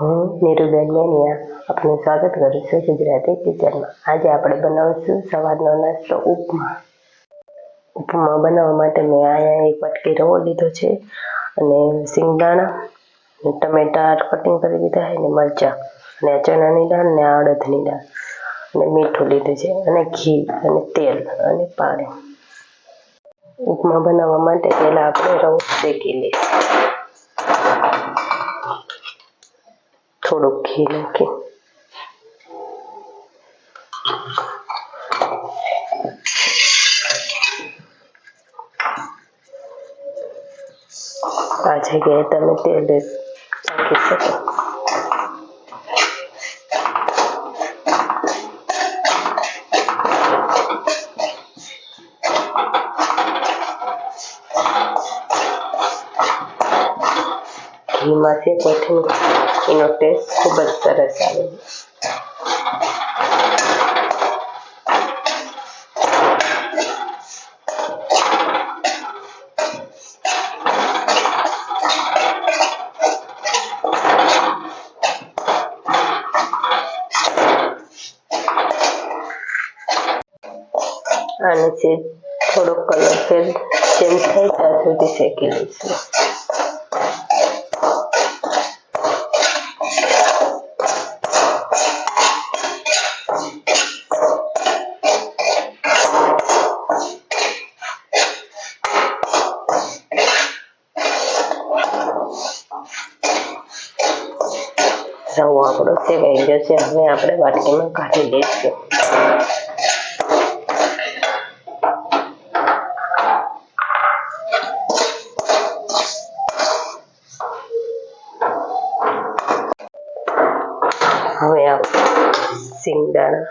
હું નીરુબેન મેનિયા આપનું સ્વાગત કરું છું ગુજરાતી કિચનમાં. આજે આપણે બનાવીશું સવારનો નાસ્તો ઉપમા. ઉપમા બનાવવા માટે મેં અહીંયા એક વાટકી રવો લીધો છે અને સિંગદાણા ટમેટા કટિંગ કરી દીધા છે, અને મરચાં, અને ચણાની દાળ ને અડદની દાળ, અને મીઠું લીધું છે, અને ઘી, અને તેલ, અને પાણી. ઉપમા બનાવવા માટે પહેલાં આપણે રવો શેકી લઈશું થોડુંક ઘી નાખી આ જગ્યાએ તમે તેલ નાખી શકો ઘીમાં શેકવાથી એનો ટેસ્ટ ખૂબ જ સરસ આવે છે આને છે થોડો કલર ફેર ચેન્જ થાય ત્યાં સુધી શેકી લઈશું આપણો સેવાઈ ગયો છે. હવે આપણે વાટકીમાં કાઢી લઈશું. હવે આપણે સિંગદાણા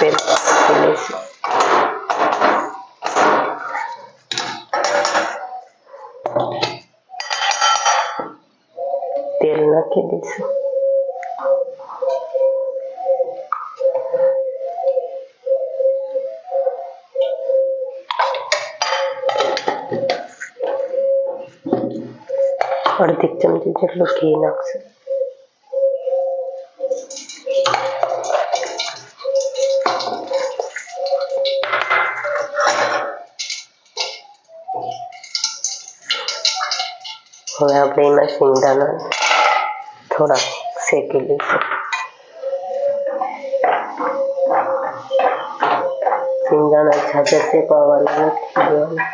પેસ્ટ લઈશું. તેલ નાખી દઈશું. અડધી ચમચી જેટલું ઘી નાખશું હવે આપણે એમાં શિંગદાણા થોડાક શેકી લઈશું શિંગદાણા ઝાઝર શેકવાના નથી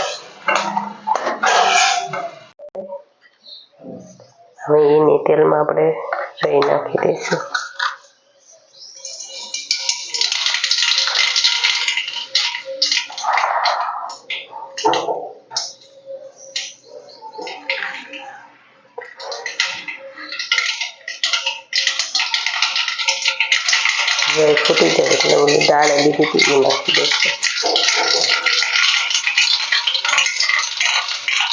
હવે એની તેલમાં આપણે રહી નાખી દઈશું હવે ફૂટી જાય એટલે ઓલી દાળ લીધી હતી એ નાખી દઈશું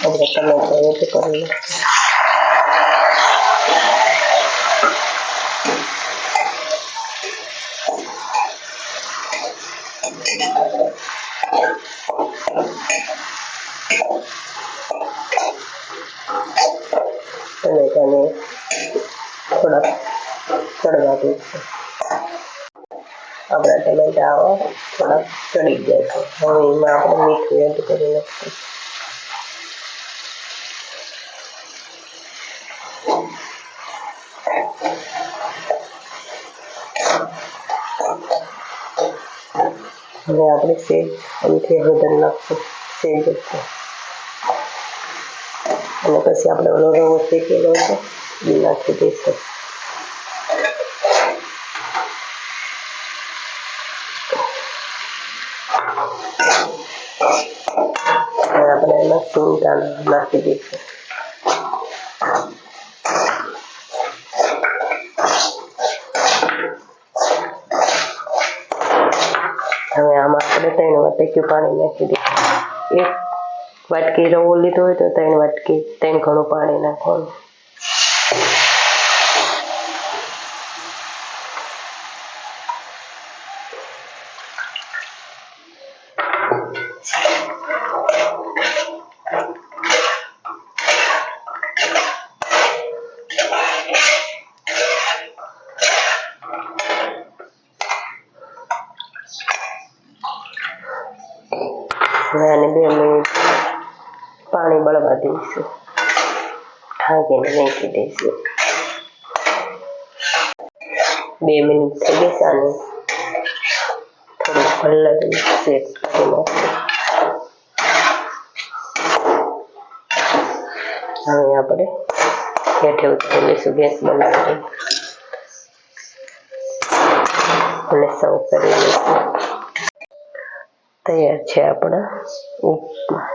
अदरक का मैं तो कर लूँ टमेटा में थोड़ा कड़वा दूँ ચડવા દઈશું આપણા ટમેટા આવા થોડાક ચડી ગયા છે હવે એમાં આપણે મીઠું એડ કરી નાખીશું હવે આપણે સેજ આમથી હળદર નાખશું સેજ જ અને પછી આપણે ઓલો રવો શેકેલો હતો એ નાખી દઈશું આપણે એમાં સિંગ દાણા નાખી દઈશું હવે આમાં આપણે ત્રણ વાટકી પાણી નાખી દઈશું એક વાટકી રવો લીધો હોય તો ત્રણ વાટકી, ત્રણ ઘણું પાણી નાખવાનું. હવે આને બે મિનિટ પાણી બળવા દઈશું. ઢાંકીને મૂકી દઈશું. બે મિનિટ થઈ ગઈ છે થોડું હલાવી શેક કરી નાખીશું હવે આપણે હેઠે ઉતરી લઈશું, ગેસ બંધ કરી. અને સર્વ કરી લઈશું. તૈયાર છે આપણા. ઉપમા